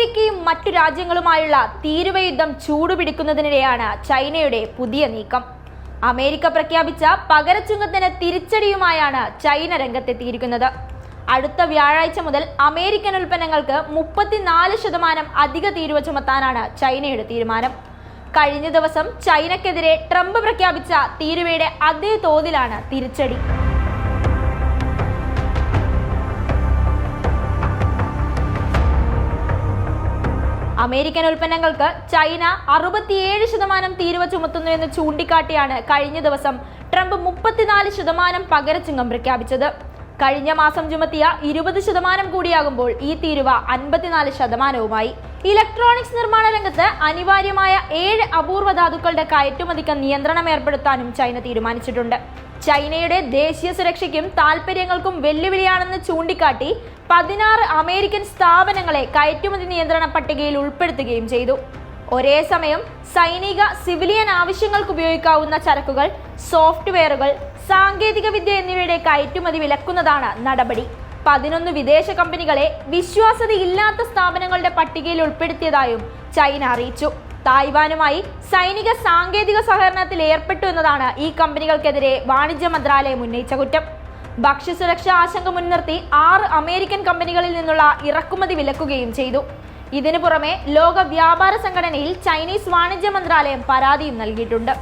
അമേരിക്കയും മറ്റു രാജ്യങ്ങളുമായുള്ള തീരുവയുദ്ധം ചൂടുപിടിക്കുന്നതിനിടെയാണ് ചൈനയുടെ പുതിയ നീക്കം. അമേരിക്ക പ്രഖ്യാപിച്ച പകരച്ചുങ്കത്തിന് തിരിച്ചടിയുമായാണ് ചൈന രംഗത്തെത്തിയിരിക്കുന്നത്. അടുത്ത വ്യാഴാഴ്ച മുതൽ അമേരിക്കൻ ഉൽപ്പന്നങ്ങൾക്ക് മുപ്പത്തിനാല് ശതമാനം അധിക തീരുവ ചുമത്താനാണ് ചൈനയുടെ തീരുമാനം. കഴിഞ്ഞ ദിവസം ചൈനക്കെതിരെ ട്രംപ് പ്രഖ്യാപിച്ച തീരുവയുടെ അതേ തോതിലാണ് തിരിച്ചടി. അമേരിക്കൻ ഉൽപ്പന്നങ്ങൾക്ക് ചൈന അറുപത്തിയേഴ് ശതമാനം തീരുവ ചുമത്തുന്നു എന്ന് ചൂണ്ടിക്കാട്ടിയാണ് കഴിഞ്ഞ ദിവസം ട്രംപ് മുപ്പത്തിനാല് ശതമാനം പകരച്ചുങ്കം പ്രഖ്യാപിച്ചത്. കഴിഞ്ഞ മാസം ചുമത്തിയ ഇരുപത് ശതമാനം കൂടിയാകുമ്പോൾ ഈ തീരുവ അൻപത്തിനാല് ശതമാനവുമായി. ഇലക്ട്രോണിക്സ് നിർമ്മാണ രംഗത്ത് അനിവാര്യമായ ഏഴ് അപൂർവ ധാതുക്കളുടെ കയറ്റുമതിക്ക് നിയന്ത്രണം ഏർപ്പെടുത്താനും ചൈന തീരുമാനിച്ചിട്ടുണ്ട്. ചൈനയുടെ ദേശീയ സുരക്ഷയ്ക്കും താൽപര്യങ്ങൾക്കും വെല്ലുവിളിയാണെന്ന് ചൂണ്ടിക്കാട്ടി പതിനാറ് അമേരിക്കൻ സ്ഥാപനങ്ങളെ കയറ്റുമതി നിയന്ത്രണ പട്ടികയിൽ ഉൾപ്പെടുത്തുകയും ചെയ്തു. ഒരേ സമയം സൈനിക സിവിലിയൻ ആവശ്യങ്ങൾക്ക് ഉപയോഗിക്കാവുന്ന ചരക്കുകൾ സോഫ്റ്റ്വെയറുകൾ സാങ്കേതിക വിദ്യ എന്നിവയുടെ കയറ്റുമതി വിലക്കുന്നതാണ് നടപടി. പതിനൊന്ന് വിദേശ കമ്പനികളെ വിശ്വാസ്യതയില്ലാത്ത സ്ഥാപനങ്ങളുടെ പട്ടികയിൽ ഉൾപ്പെടുത്തിയതായും ചൈന അറിയിച്ചു. തായ്വാനുമായി സൈനിക സാങ്കേതിക സഹകരണത്തിൽ ഏർപ്പെട്ടു എന്നതാണ് ഈ കമ്പനികൾക്കെതിരെ വാണിജ്യ മന്ത്രാലയം ഉന്നയിച്ച കുറ്റം. ഭക്ഷ്യസുരക്ഷാ ആശങ്ക മുൻനിർത്തി ആറ് അമേരിക്കൻ കമ്പനികളിൽ നിന്നുള്ള ഇറക്കുമതി വിലക്കുകയും ചെയ്തു. ഇതിനു പുറമെ ലോക വ്യാപാര സംഘടനയിൽ ചൈനീസ് വാണിജ്യ മന്ത്രാലയം പരാതിയും നൽകിയിട്ടുണ്ട്.